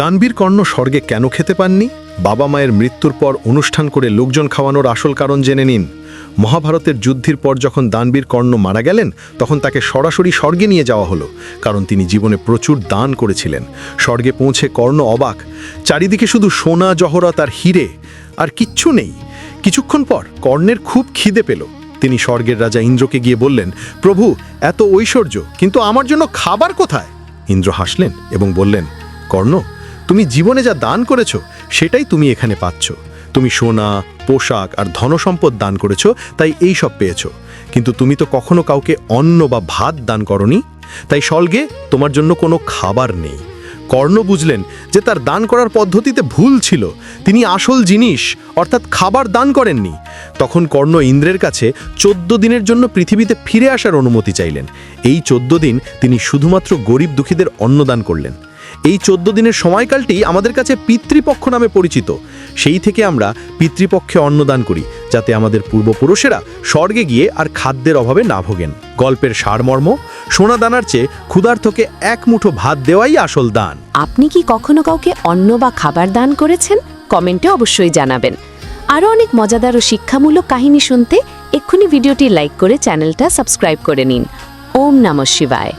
দানবীর কর্ণ স্বর্গে কেন খেতে পাননি? বাবা মায়ের মৃত্যুর পর অনুষ্ঠান করে লোকজন খাওয়ানোর আসল কারণ জেনে নিন। মহাভারতের যুদ্ধের পর যখন দানবীর কর্ণ মারা গেলেন, তখন তাকে সরাসরি স্বর্গে নিয়ে যাওয়া হলো, কারণ তিনি জীবনে প্রচুর দান করেছিলেন। স্বর্গে পৌঁছে কর্ণ অবাক, চারিদিকে শুধু সোনা জহরত আর হিরে, আর কিচ্ছু নেই। কিছুক্ষণ পর কর্ণের খুব খিদে পেল। তিনি স্বর্গের রাজা ইন্দ্রকে গিয়ে বললেন, প্রভু, এত ঐশ্বর্য, কিন্তু আমার জন্য খাবার কোথায়? ইন্দ্র হাসলেন এবং বললেন, কর্ণ তুমি জীবনে যা দান করেছ, সেটাই তুমি এখানে পাচ্ছ। তুমি সোনা, পোশাক আর ধনসম্পদ দান করেছ, তাই এই সব পেয়েছ। কিন্তু তুমি তো কখনো কাউকে অন্ন বা ভাত দান করনি? তাই স্বর্গে তোমার জন্য কোনো খাবার নেই। কর্ণ বুঝলেন যে তার দান করার পদ্ধতিতে ভুল ছিল। তিনি আসল জিনিস, অর্থাৎ খাবার দান করেননি। তখন কর্ণ ইন্দ্রের কাছে চোদ্দ দিনের জন্য পৃথিবীতে ফিরে আসার অনুমতি চাইলেন। এই চোদ্দ দিন তিনি শুধুমাত্র গরিব দুঃখীদের অন্নদান করলেন। এই চোদ্দ দিনের সময়কালটি আমাদের কাছে পিতৃপক্ষ নামে পরিচিত। সেই থেকে আমরা পিতৃপক্ষে অন্নদান করি, যাতে আমাদের পূর্বপুরুষেরা স্বর্গে গিয়ে আর খাদ্যের অভাবে না ভোগেন। গল্পের সারমর্ম সোনা দানার চেয়ে ক্ষুধার্থকে এক মুঠো ভাত দেওয়াই আসল দান। আপনি কি কখনো কাউকে অন্ন বা খাবার দান করেছেন? কমেন্টে অবশ্যই জানাবেন। আরও অনেক মজাদার ও শিক্ষামূলক কাহিনী শুনতে এক্ষুনি ভিডিওটি লাইক করে চ্যানেলটা সাবস্ক্রাইব করে নিন। ওম নমঃ শিবায়।